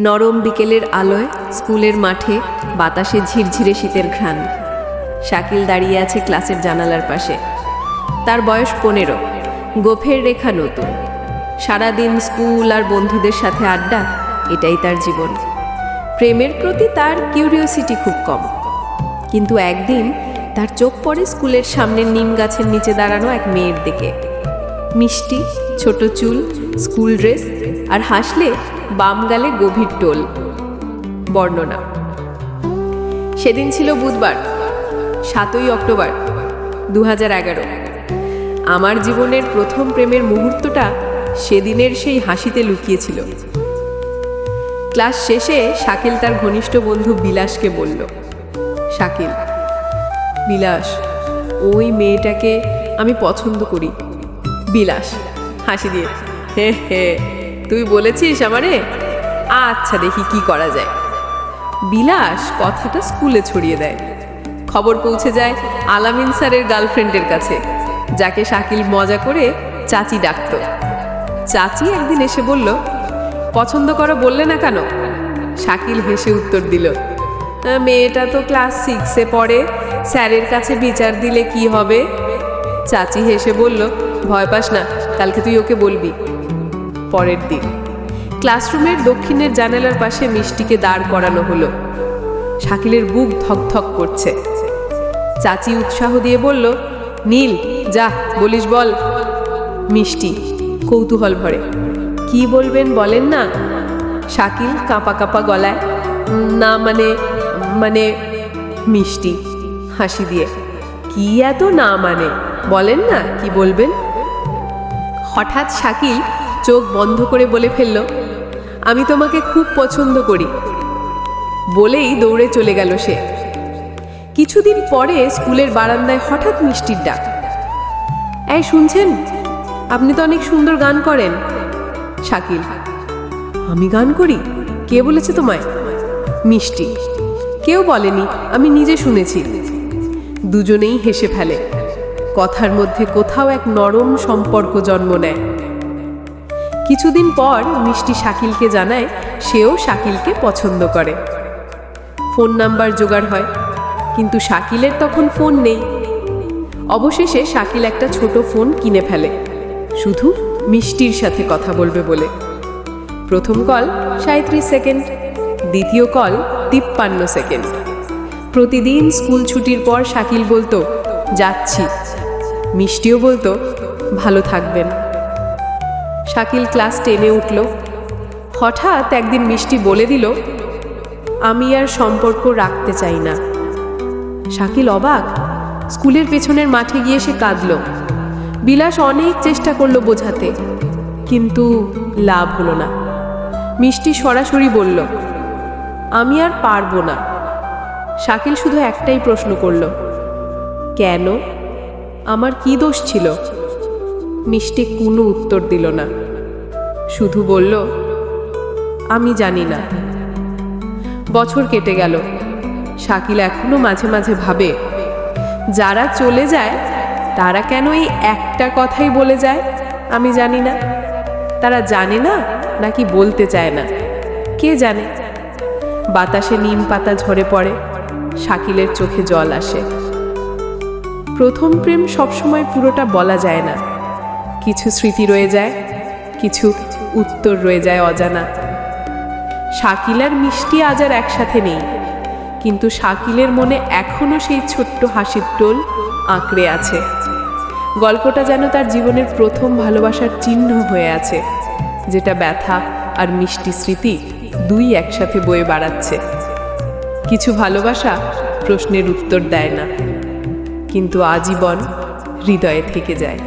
নরম বিকেলের আলোয় স্কুলের মাঠে বাতাসে ঝিরঝিরে শীতের ঘ্রাণ। শাকিল দাঁড়িয়ে আছে ক্লাসের জানালার পাশে। তার বয়স পনেরো। গোফের রেখা নতুন। সারাদিন স্কুল আর বন্ধুদের সাথে আড্ডা, এটাই তার জীবন। প্রেমের প্রতি তার কিউরিওসিটি খুব কম। কিন্তু একদিন তার চোখ পড়ে স্কুলের সামনের নিম গাছের নিচে দাঁড়ানো এক মেয়ের দিকে। মিষ্টি, ছোট চুল, স্কুল ড্রেস আর হাসলে বাম গালে গভীর টোল। বর্ণনা। সেদিন ছিল বুধবার, সাতই অক্টোবর দু এগারো। আমার জীবনের প্রথম প্রেমের মুহূর্তটা সেদিনের সেই হাসিতে লুকিয়েছিল। ক্লাস শেষে শাকিল তার ঘনিষ্ঠ বন্ধু বিলাসকে বলল, শাকিল, বিলাস, ওই মেয়েটাকে আমি পছন্দ করি। বিলাস, হাসি দিয়ে। হে হে। তুই বলেছিস আমারে? আচ্ছা দেখি কি করা যায়। বিলাস কথাটা স্কুলে ছড়িয়ে দেয়। খবর পৌঁছে যায় আলামিন স্যারের গার্লফ্রেন্ডের কাছে, যাকে শাকিল মজা করে চাচি ডাকত। চাচি একদিন এসে বলল, পছন্দ করো বললে না কেন? শাকিল হেসে উত্তর দিল মেয়েটা তো ক্লাস সিক্সে পড়ে, স্যারের কাছে বিচার দিলে কি হবে? চাচি হেসে বলল, ভয় পাস না, কালকে তুই ওকে বলবি। পরের দিন। ক্লাসরুমের দক্ষিণের জানালার পাশে মিষ্টিকে দাঁড় করানো হলো। শাকিলের বুক ধকধক করছে। চাচি উৎসাহ দিয়ে বলল, নীল, যা, বলিস বল। মিষ্টি কৌতূহল ভরে, কি বলবেন বলেন না? শাকিল কাঁপা কাঁপা গলায়, না মানে মানে মিষ্টি হাসি দিয়ে, কি এত না মানে? বলেন না, কি বলবেন? হঠাৎ শাকিল চোখ বন্ধ করে বলে ফেলল, আমি তোমাকে খুব পছন্দ করি। বলেই দৌড়ে চলে গেল সে। কিছুদিন পরে স্কুলের বারান্দায় হঠাৎ মিষ্টির ডাক। এই, শুনছেন? আপনি তো অনেক সুন্দর গান করেন। শাকিল, আমি গান করি? কে বলেছে তোমায়? মিষ্টি, কেউ বলেনি, আমি নিজে শুনেছি। দুজনেই হেসে ফেলে। কথার মধ্যে কোথাও এক নরম সম্পর্ক জন্ম নেয়। কিছুদিন পর মিষ্টি শাকিলকে জানায় সেও শাকিলকে পছন্দ করে। ফোন নাম্বার জোগাড় হয়, কিন্তু শাকিলের তখন ফোন নেই। অবশেষে শাকিল একটা ছোট ফোন কিনে ফেলে, শুধু মিষ্টির সাথে কথা বলবে বলে। প্রথম কল সাঁত্রিশ সেকেন্ড, দ্বিতীয় কল তিপ্পান্ন সেকেন্ড। প্রতিদিন স্কুল ছুটির পর শাকিল বলতো, যাচ্ছি। মিষ্টিও বলতো, ভালো থাকবেন। শাকিল ক্লাস টেনে উঠল। হঠাৎ একদিন মিষ্টি বলে দিল, আমি আর সম্পর্ক রাখতে চাই না। শাকিল অবাক, স্কুলের পেছনের মাঠে গিয়ে সে কাঁদল। বিলাস অনেক চেষ্টা করল বোঝাতে, কিন্তু লাভ হলো না। মিষ্টি সরাসরি বলল, আমি আর পারব না। শাকিল শুধু একটাই প্রশ্ন করল, কেন? আমার কি দোষ ছিল? মিষ্টি কোনো উত্তর দিল না। শুধু বলল, আমি জানি না। বছর কেটে গেল। শাকিল এখনও মাঝে মাঝে ভাবে, যারা চলে যায়, তারা কেন এই একটা কথাই বলে যায়? আমি জানি না। তারা জানে না নাকি বলতে চায় না? কে জানে? বাতাসে নিম পাতা ঝরে পড়ে, শাকিলের চোখে জল আসে। প্রথম প্রেম সবসময় পুরোটা বলা যায় না। কিছু স্মৃতি রয়ে যায়, কিছু উত্তর রয়ে যায় অজানা। শাকিল আর মিষ্টি আজ আর একসাথে নেই, কিন্তু শাকিলের মনে এখনও সেই ছোট্ট হাসির টোল আঁকড়ে আছে। গল্পটা যেন তার জীবনের প্রথম ভালোবাসার চিহ্ন হয়ে আছে, যেটা ব্যথা আর মিষ্টি স্মৃতি দুই একসাথে বয়ে বাড়াচ্ছে। কিছু ভালোবাসা প্রশ্নের উত্তর দেয় না, কিন্তু আজীবন হৃদয়ে থেকে যায়।